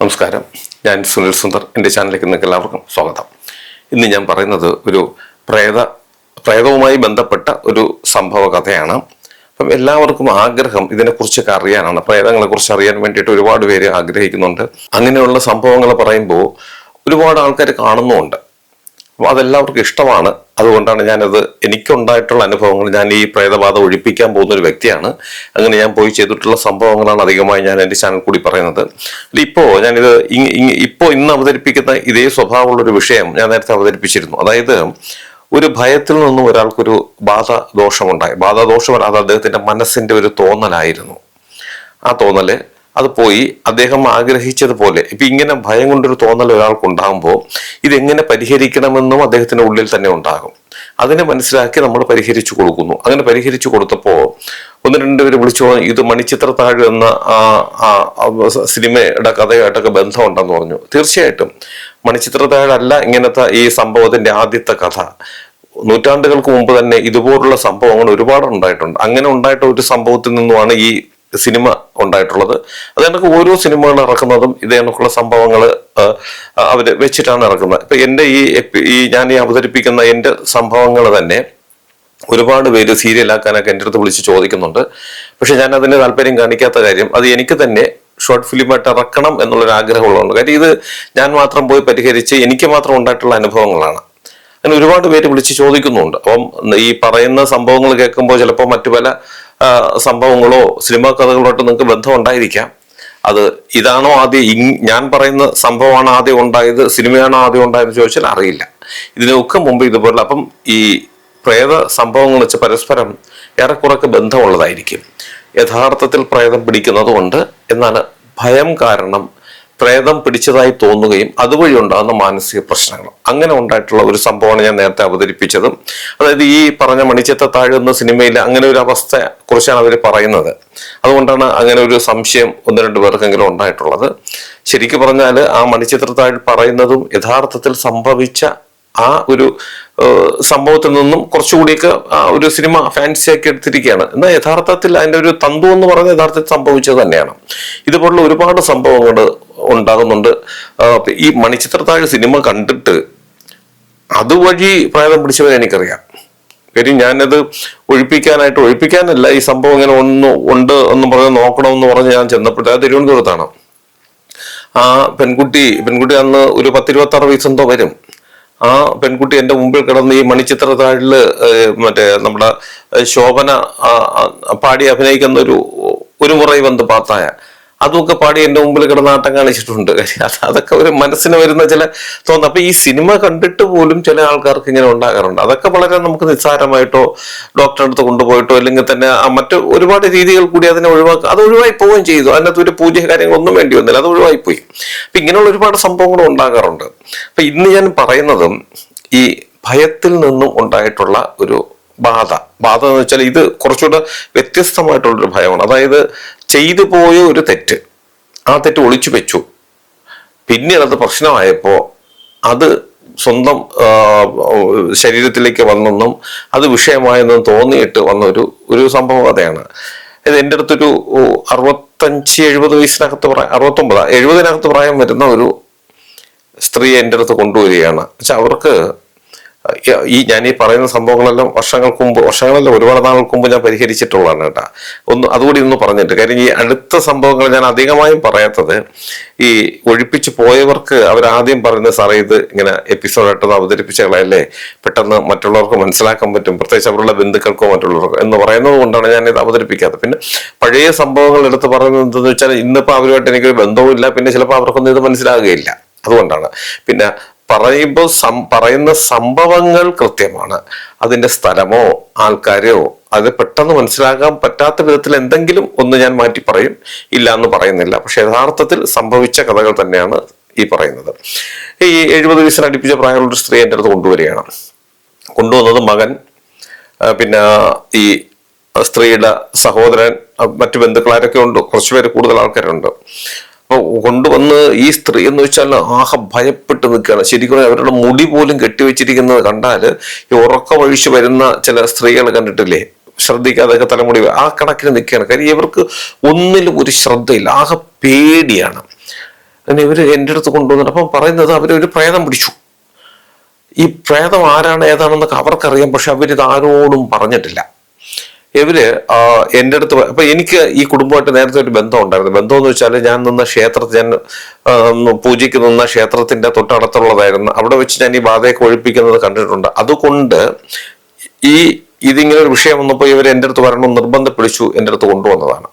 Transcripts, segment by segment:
നമസ്കാരം. ഞാൻ സുനിൽ സുന്ദർ എന്റെ ചാനലിലേക്ക് നിങ്ങൾക്ക് എല്ലാവർക്കും സ്വാഗതം. ഇന്ന് ഞാൻ പറയുന്നത് ഒരു പ്രേത പ്രേതവുമായി ബന്ധപ്പെട്ട ഒരു സംഭവ കഥയാണ്. അപ്പം എല്ലാവർക്കും ആഗ്രഹം ഇതിനെക്കുറിച്ചൊക്കെ അറിയാനാണ്. പ്രേതങ്ങളെക്കുറിച്ച് അറിയാൻ വേണ്ടിയിട്ട് ഒരുപാട് പേര് ആഗ്രഹിക്കുന്നുണ്ട്. അങ്ങനെയുള്ള സംഭവങ്ങൾ പറയുമ്പോൾ ഒരുപാട് ആൾക്കാർ കാണുന്നുമുണ്ട്. അപ്പോൾ അതെല്ലാവർക്കും ഇഷ്ടമാണ്. അതുകൊണ്ടാണ് ഞാനത് എനിക്കുണ്ടായിട്ടുള്ള അനുഭവങ്ങൾ ഞാൻ ഈ പ്രേതബാധ ഒഴിപ്പിക്കാൻ പോകുന്ന ഒരു വ്യക്തിയാണ്. അങ്ങനെ ഞാൻ പോയി ചെയ്തിട്ടുള്ള സംഭവങ്ങളാണ് അധികമായി ഞാൻ എന്റെ ചാനൽ കൂടി പറയുന്നത്. ഇപ്പോൾ ഞാനിത് ഇപ്പോൾ ഇന്ന് അവതരിപ്പിക്കുന്ന ഇതേ സ്വഭാവമുള്ളൊരു വിഷയം ഞാൻ നേരത്തെ അവതരിപ്പിച്ചിരുന്നു. അതായത് ഒരു ഭയത്തിൽ നിന്നും ഒരാൾക്കൊരു ബാധ ദോഷമുണ്ടായി. ബാധ ബാധാദോഷം അത് അദ്ദേഹത്തിന്റെ മനസ്സിന്റെ ഒരു തോന്നലായിരുന്നു. ആ തോന്നൽ അത് പോയി അദ്ദേഹം ആഗ്രഹിച്ചതുപോലെ. ഇപ്പൊ ഇങ്ങനെ ഭയം കൊണ്ടൊരു തോന്നൽ ഒരാൾക്ക് ഉണ്ടാകുമ്പോൾ ഇതെങ്ങനെ പരിഹരിക്കണമെന്നും അദ്ദേഹത്തിന്റെ ഉള്ളിൽ തന്നെ ഉണ്ടാകും. അതിനെ മനസ്സിലാക്കി നമ്മൾ പരിഹരിച്ചു കൊടുക്കുന്നു. അങ്ങനെ പരിഹരിച്ചു കൊടുത്തപ്പോൾ ഒന്ന് രണ്ടുപേര് വിളിച്ചു ഇത് മണിച്ചിത്രത്താഴ് എന്ന സിനിമയുടെ കഥയായിട്ടൊക്കെ ബന്ധമുണ്ടെന്ന് പറഞ്ഞു. തീർച്ചയായിട്ടും. മണിച്ചിത്രത്താഴല്ല ഇങ്ങനത്തെ ഈ സംഭവത്തിന്റെ ആദ്യത്തെ കഥ. നൂറ്റാണ്ടുകൾക്ക് മുമ്പ് തന്നെ ഇതുപോലുള്ള സംഭവങ്ങൾ ഒരുപാട് ഉണ്ടായിട്ടുണ്ട്. അങ്ങനെ ഉണ്ടായിട്ട ഒരു സംഭവത്തിൽ നിന്നുമാണ് ഈ സിനിമ ഉണ്ടായിട്ടുള്ളത്. അത് കണക്ക് ഓരോ സിനിമകൾ ഇറക്കുന്നതും ഇത് കണക്കുള്ള സംഭവങ്ങൾ അവർ വെച്ചിട്ടാണ് ഇറക്കുന്നത്. ഇപ്പൊ എന്റെ ഈ ഈ ഞാൻ ഈ അവതരിപ്പിക്കുന്ന എന്റെ സംഭവങ്ങൾ തന്നെ ഒരുപാട് പേര് സീരിയലാക്കാനൊക്കെ എന്റെ അടുത്ത് വിളിച്ച് ചോദിക്കുന്നുണ്ട്. പക്ഷെ ഞാൻ അതിന് താല്പര്യം കാണിക്കാത്ത കാര്യം അത് എനിക്ക് തന്നെ ഷോർട്ട് ഫിലിമായിട്ട് ഇറക്കണം എന്നുള്ളൊരു ആഗ്രഹമുള്ളതുകൊണ്ട്. കാര്യം ഇത് ഞാൻ മാത്രം പോയി പരിഹരിച്ച് എനിക്ക് മാത്രം ഉണ്ടായിട്ടുള്ള അനുഭവങ്ങളാണ്. അങ്ങനെ ഒരുപാട് പേര് വിളിച്ച് ചോദിക്കുന്നുണ്ട്. അപ്പം ഈ പറയുന്ന സംഭവങ്ങൾ കേൾക്കുമ്പോൾ ചിലപ്പോൾ മറ്റു പല സംഭവങ്ങളോ സിനിമാ കഥകളോട്ട് നിങ്ങൾക്ക് ബന്ധം ഉണ്ടായിരിക്കാം അത് ഇതാണോ ആദ്യം ഞാൻ പറയുന്ന സംഭവമാണ് ആദ്യം ഉണ്ടായത് സിനിമയാണോ ആദ്യം ഉണ്ടായത് ചോദിച്ചാൽ അറിയില്ല. ഇതിനൊക്കെ മുമ്പ് ഇതുപോലെ അപ്പം ഈ പ്രേത സംഭവങ്ങൾ വെച്ച് പരസ്പരം ഏറെക്കുറൊക്കെ ബന്ധമുള്ളതായിരിക്കും. യഥാർത്ഥത്തിൽ പ്രേതം പിടിക്കുന്നതുകൊണ്ട് എന്നാണ് ഭയം കാരണം പ്രേതം പിടിച്ചതായി തോന്നുകയും അതുവഴി ഉണ്ടാകുന്ന മാനസിക പ്രശ്നങ്ങൾ. അങ്ങനെ ഉണ്ടായിട്ടുള്ള ഒരു സംഭവമാണ് ഞാൻ നേരത്തെ അവതരിപ്പിച്ചതും. അതായത് ഈ പറഞ്ഞ മണിച്ചത്ത താഴുന്ന സിനിമയിൽ അങ്ങനെ ഒരു അവസ്ഥ കുറിച്ചാണ് അവർ പറയുന്നത്. അതുകൊണ്ടാണ് അങ്ങനെ ഒരു സംശയം ഒന്ന് രണ്ട് പേർക്കെങ്കിലും ഉണ്ടായിട്ടുള്ളത്. ശരിക്കും പറഞ്ഞാൽ ആ മണിച്ചിത്രത്താഴ് പറയുന്നതും യഥാർത്ഥത്തിൽ സംഭവിച്ച ആ ഒരു സംഭവത്തിൽ നിന്നും കുറച്ചുകൂടിയൊക്കെ ആ ഒരു സിനിമ ഫാൻസി ആക്കി എടുത്തിരിക്കുകയാണ്. എന്നാൽ യഥാർത്ഥത്തിൽ അതിന്റെ ഒരു തന്തു എന്ന് പറഞ്ഞ യഥാർത്ഥത്തിൽ സംഭവിച്ചത് തന്നെയാണ്. ഇതുപോലുള്ള ഒരുപാട് സംഭവങ്ങൾ ഉണ്ടാകുന്നുണ്ട്. ഈ മണിച്ചിത്രത്താഴ് സിനിമ കണ്ടിട്ട് അതുവഴി പ്രേതം പിടിച്ചവരെ എനിക്കറിയാം. കാര്യം ഞാനത് ഒഴിപ്പിക്കാനായിട്ട് ഒഴിപ്പിക്കാനല്ല ഈ സംഭവം ഇങ്ങനെ ഒന്ന് ഉണ്ട് എന്ന് പറഞ്ഞ് നോക്കണമെന്ന് പറഞ്ഞ് ഞാൻ ചെന്നപ്പോഴത്തെ തിരുവനന്തപുരത്താണ്. ആ പെൺകുട്ടി പെൺകുട്ടി അന്ന് ഒരു പത്തിരുപത്തി ആറ് വയസ്സെന്തോ വരും. ആ പെൺകുട്ടി എന്റെ മുമ്പിൽ കിടന്ന് ഈ മണിച്ചിത്ര താഴിൽ മറ്റേ നമ്മുടെ ശോഭന പാടി അഭിനയിക്കുന്ന ഒരു ഒരു മുറൈ വന്ന് പാത്തായ. അതൊക്കെ പാടി എന്റെ മുമ്പിൽ കിടന്ന് ആട്ടം കാണിച്ചിട്ടുണ്ട്. അതൊക്കെ ഒരു മനസ്സിന് വരുന്ന ചില തോന്നുന്നു അപ്പൊ ഈ സിനിമ കണ്ടിട്ട് പോലും ചില ആൾക്കാർക്ക് ഇങ്ങനെ ഉണ്ടാകാറുണ്ട്. അതൊക്കെ വളരെ നമുക്ക് നിസ്സാരമായിട്ടോ ഡോക്ടറെ അടുത്ത് കൊണ്ടുപോയിട്ടോ അല്ലെങ്കിൽ തന്നെ മറ്റ് ഒരുപാട് രീതികൾ കൂടി അതിനെ ഒഴിവാക്കുക അത് ഒഴിവായി പോവുകയും ചെയ്തു. അതിനകത്ത് ഒരു പൂജ കാര്യങ്ങളൊന്നും വേണ്ടി വന്നില്ല. അത് ഒഴിവായി പോയി. അപ്പൊ ഇങ്ങനെയുള്ള ഒരുപാട് സംഭവങ്ങൾ ഉണ്ടാകാറുണ്ട്. അപ്പൊ ഇന്ന് ഞാൻ പറയുന്നതും ഈ ഭയത്തിൽ നിന്നും ഉണ്ടായിട്ടുള്ള ഒരു ബാധ. ബാധ എന്ന് വെച്ചാൽ ഇത് കുറച്ചുകൂടെ വ്യത്യസ്തമായിട്ടുള്ളൊരു ഭയമാണ്. അതായത് ചെയ്തു പോയ ഒരു തെറ്റ് ആ തെറ്റ് ഒളിച്ചു വെച്ചു. പിന്നീട് അത് പ്രശ്നമായപ്പോൾ അത് സ്വന്തം ശരീരത്തിലേക്ക് വന്നെന്നും അത് വിഷയമായെന്നും തോന്നിയിട്ട് വന്ന ഒരു ഒരു സംഭവ കഥയാണ്. ഇത് എന്റെ അടുത്തൊരു അറുപത്തഞ്ച് എഴുപത് വയസ്സിനകത്ത് പ്രായം അറുപത്തൊമ്പതാ എഴുപതിനകത്ത് പ്രായം വരുന്ന ഒരു സ്ത്രീ എന്റെ അടുത്ത് കൊണ്ടുവരികയാണ്. പക്ഷെ അവർക്ക് ഈ ഞാൻ ഈ പറയുന്ന സംഭവങ്ങളെല്ലാം വർഷങ്ങൾക്ക് മുമ്പ് വർഷങ്ങളല്ല ഒരുപാട് നാൾക്ക് മുമ്പ് ഞാൻ പരിഹരിച്ചിട്ടുള്ളതാണ് കേട്ടാ. ഒന്ന് അതുകൂടി ഒന്ന് പറഞ്ഞിട്ട് കാര്യം ഈ അടുത്ത സംഭവങ്ങൾ ഞാൻ അധികമായും പറയാത്തത് ഈ ഒഴിപ്പിച്ച് പോയവർക്ക് അവർ ആദ്യം പറയുന്നത് സാറേ ഇത് ഇങ്ങനെ എപ്പിസോഡായിട്ട് അവതരിപ്പിച്ച കളയല്ലേ പെട്ടെന്ന് മറ്റുള്ളവർക്ക് മനസ്സിലാക്കാൻ പറ്റും. പ്രത്യേകിച്ച് അവരുടെ ബന്ധുക്കൾക്കോ മറ്റുള്ളവർക്കോ എന്ന് പറയുന്നത് കൊണ്ടാണ് ഞാൻ ഇത് അവതരിപ്പിക്കാത്തത്. പിന്നെ പഴയ സംഭവങ്ങൾ എടുത്ത് പറയുന്നത് എന്തെന്ന് വെച്ചാൽ ഇന്നിപ്പോൾ അവരുമായിട്ട് എനിക്കൊരു ബന്ധവും ഇല്ല പിന്നെ ചിലപ്പോൾ അവർക്കൊന്നും ഇത് മനസ്സിലാകുകയില്ല. അതുകൊണ്ടാണ്. പിന്നെ പറയുമ്പോൾ സം പറയുന്ന സംഭവങ്ങൾ കൃത്യമാണ്. അതിന്റെ സ്ഥലമോ ആൾക്കാരോ അത് പെട്ടെന്ന് മനസ്സിലാക്കാൻ പറ്റാത്ത വിധത്തിൽ എന്തെങ്കിലും ഒന്ന് ഞാൻ മാറ്റി പറയും. ഇല്ല എന്ന് പറയുന്നില്ല. പക്ഷെ യഥാർത്ഥത്തിൽ സംഭവിച്ച കഥകൾ തന്നെയാണ് ഈ പറയുന്നത്. ഈ എഴുപത് വയസ്സിന് അടുപ്പിച്ച പ്രായമുള്ള ഒരു സ്ത്രീ എന്റെ അടുത്ത് കൊണ്ടുവരികയാണ്. കൊണ്ടുവന്നത് മകൻ പിന്നെ ഈ സ്ത്രീയുടെ സഹോദരൻ മറ്റു ബന്ധുക്കളാരൊക്കെ ഉണ്ട്. കുറച്ചുപേര് കൂടുതൽ ആൾക്കാരുണ്ട്. കൊണ്ടുവന്ന് ഈ സ്ത്രീ എന്ന് വെച്ചാൽ ആഹ ഭയപ്പെട്ട് നിൽക്കുകയാണ്. ശരിക്കും അവരുടെ മുടി പോലും കെട്ടിവെച്ചിരിക്കുന്നത് കണ്ടാൽ ഈ ഉറക്കമൊഴിച്ച് വരുന്ന ചില സ്ത്രീകൾ കണ്ടിട്ടില്ലേ? ശ്രദ്ധിക്കാതൊക്കെ തലമുടി ആ കണക്കിന് നിൽക്കുകയാണ്. കാര്യം ഇവർക്ക് ഒന്നിലും ഒരു ശ്രദ്ധയില്ല. ആഹ പേടിയാണ്. അങ്ങനെ ഇവർ എന്റെ അടുത്ത് കൊണ്ടുവന്നിട്ട് അപ്പം പറയുന്നത് അവരൊരു പ്രേതം പിടിച്ചു. ഈ പ്രേതം ആരാണ് ഏതാണെന്നൊക്കെ അവർക്കറിയാം. പക്ഷെ അവരിത് ആരോടും പറഞ്ഞിട്ടില്ല. ഇവർ എന്റെ അടുത്ത് അപ്പൊ എനിക്ക് ഈ കുടുംബമായിട്ട് നേരത്തെ ഒരു ബന്ധം ഉണ്ടായിരുന്നു ബന്ധം എന്ന് വെച്ചാൽ ഞാൻ നിന്ന ക്ഷേത്രത്തിൽ ഞാൻ പൂജയ്ക്ക് നിന്ന ക്ഷേത്രത്തിന്റെ തൊട്ടടുത്തുള്ളതായിരുന്നു. അവിടെ വെച്ച് ഞാൻ ഈ ബാധയൊക്കെ ഒഴിപ്പിക്കുന്നത് കണ്ടിട്ടുണ്ട്. അതുകൊണ്ട് ഈ ഇതിങ്ങനെ ഒരു വിഷയം വന്നപ്പോൾ ഇവർ എന്റെ അടുത്ത് വരണം നിർബന്ധം പിടിച്ചു എന്റെ അടുത്ത് കൊണ്ടുവന്നതാണ്.